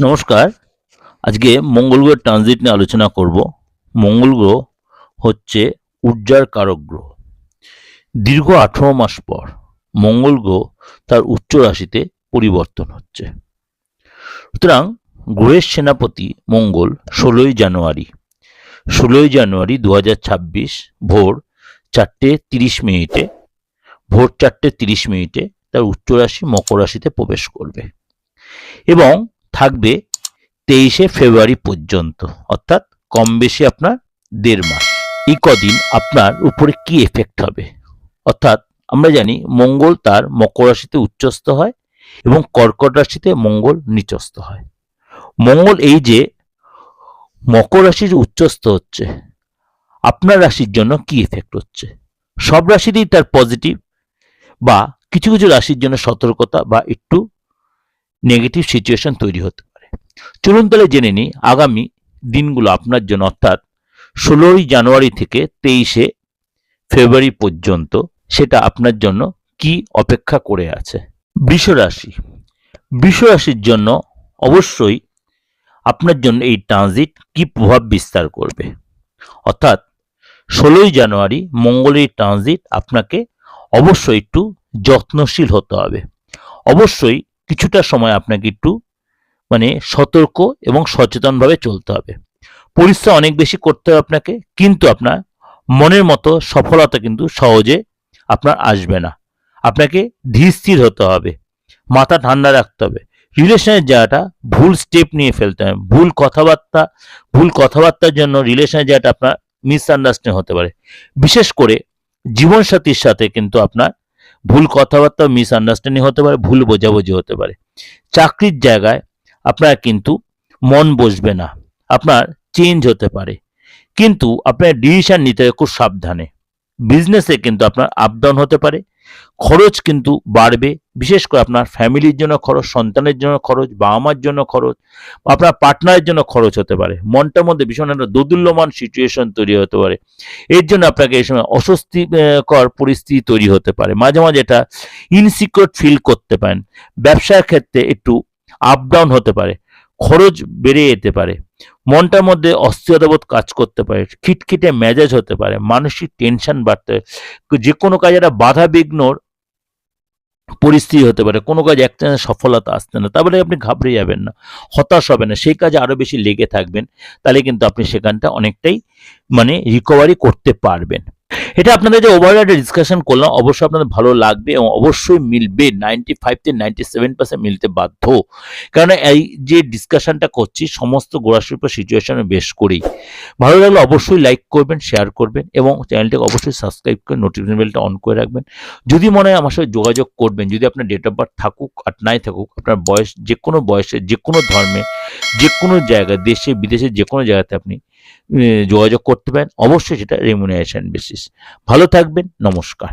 নমস্কার। আজকে মঙ্গল গ্রহের ট্রানজিট নিয়ে আলোচনা করব। মঙ্গল গ্রহ হচ্ছে ঊর্জার কারক গ্রহ। দীর্ঘ আঠারো মাস পর মঙ্গল গ্রহ তার উচ্চ রাশিতে পরিবর্তন হচ্ছে। সুতরাং গ্রহের সেনাপতি মঙ্গল ষোলোই জানুয়ারি। ষোলোই জানুয়ারি দু হাজার ছাব্বিশ ভোর চারটে তিরিশ মিনিটে, ভোর চারটে তিরিশ মিনিটে তার উচ্চ রাশি মকর রাশিতে প্রবেশ করবে। এবং থাকবে তেইশে ফেব্রুয়ারি পর্যন্ত, অর্থাৎ কম বেশি আপনার দেড় মাস। এই কদিন আপনার উপরে কি এফেক্ট হবে? অর্থাৎ আমরা জানি মঙ্গল তার মকর রাশিতে উচ্চস্থ হয় এবং কর্কট রাশিতে মঙ্গল নিচস্থ হয়। মঙ্গল এই যে মকর রাশির উচ্চস্থ হচ্ছে, আপনার রাশির জন্য কি এফেক্ট হচ্ছে? সব রাশিতেই তার পজিটিভ বা কিছু কিছু রাশির জন্য সতর্কতা বা একটু নেগেটিভ সিচুয়েশন তৈরি হতে পারে। চলুন তাহলে জেনে নিই, আগামী দিনগুলো আপনার জন্য অর্থাৎ ষোলোই জানুয়ারি থেকে তেইশে ফেব্রুয়ারি পর্যন্ত সেটা আপনার জন্য কি অপেক্ষা করে আছে? বৃষ রাশি বৃষ রাশির জন্য অবশ্যই আপনার জন্য এই ট্রানজিট কি প্রভাব বিস্তার করবে? অর্থাৎ ষোলোই জানুয়ারি মঙ্গলের ট্রানজিট আপনাকে অবশ্যই একটু যত্নশীল হতে হবে। অবশ্যই কিছুটা সময় আপনাকে একটু মানে সতর্ক এবং সচেতনভাবে চলতে হবে। পরিশ্রম অনেক বেশি করতে হবে আপনাকে, কিন্তু আপনার মনের মতো সফলতা কিন্তু সহজে আপনার আসবে না। আপনাকে ধীর হতে হবে, মাথা ঠান্ডা রাখতে হবে। রিলেশনের জায়গাটা ভুল স্টেপ নিয়ে ফেলতে হবে, ভুল কথাবার্তা, ভুল কথাবার্তার জন্য রিলেশনের জায়গাটা আপনার মিসআন্ডারস্ট্যান্ডিং হতে পারে। বিশেষ করে জীবনসাথীর সাথে কিন্তু আপনার ভুল কথাবার্তা মিসআন্ডারস্ট্যান্ডিং হতে পারে, ভুল বোঝাবুঝি হতে পারে। চাকরির জায়গায় আপনার কিন্তু মন বসবে না, আপনার চেঞ্জ হতে পারে। কিন্তু আপনার ডিসিশন নিতে খুব সাবধানে। বিজনেসে কিন্তু আপনার আপ ডাউন হতে পারে খরচ কিন্তু বাড়বে। বিশেষ করে আপনার ফ্যামিলির জন্য খরচ, সন্তানের জন্য খরচ বাবা মার জন্য খরচ আপনার পার্টনারের জন্য খরচ হতে পারে। মনটার মধ্যে ভীষণ একটা দোদুল্যমান সিচুয়েশন তৈরি হতে পারে। এর জন্য আপনাকে এই সময় অস্বস্তিকর পরিস্থিতি তৈরি হতে পারে। মাঝে মাঝে এটা ইনসিকিউর ফিল করতে পারেন। ব্যবসার ক্ষেত্রে একটু আপ ডাউন হতে পারে। খরচ বেড়ে যেতে পারে। মনটার মধ্যে অস্থিরতাবোধ কাজ করতে পারে, খিটখিটে মেজাজ হতে পারে, মানসিক টেনশন বাড়তে পারে। যে কোনো কাজে একটা বাধা বিঘ্নর পরিস্থিতি হতে পারে, কোনো কাজ একটানে সফলতা আসতে না তারপরে আপনি ঘাবড়ে যাবেন না, হতাশ হবেন না, সেই কাজে আরও বেশি লেগে থাকবেন, তাহলে কিন্তু আপনি সেখানটা অনেকটাই মানে রিকভারি করতে পারবেন। এটা আপনাদের যে ওভারঅল একটা ডিসকাশন করলাম, অবশ্যই আপনাদের ভালো লাগবে এবং অবশ্যই মিলবে নাইনটি ফাইভ থেকে নাইনটি সেভেন পার্সেন্ট মিলতে বাধ্য। কারণ এই যে ডিসকাশনটা করছি, সমস্ত গোড়াশিল্প সিচুয়েশনে বেশ করেই ভালো লাগলে অবশ্যই লাইক করবেন শেয়ার করবেন এবং চ্যানেলটাকে অবশ্যই সাবস্ক্রাইব করে নোটিফিকেশন বেলটা অন করে রাখবেন। যদি মনে হয় আমার সাথে যোগাযোগ করবেন, যদি আপনার ডেট অফ বার্থ থাকুক আর নাই থাকুক, আপনার বয়স যে কোনো বয়সে, যে কোনো ধর্মে, যে কোনো জায়গায়, দেশে, বিদেশে, যে কোনো জায়গাতে আপনি যোগাযোগ করতে পারেন। অবশ্যই সেটা রেমুনারেশন বেসিস ভালো থাকবেন নমস্কার।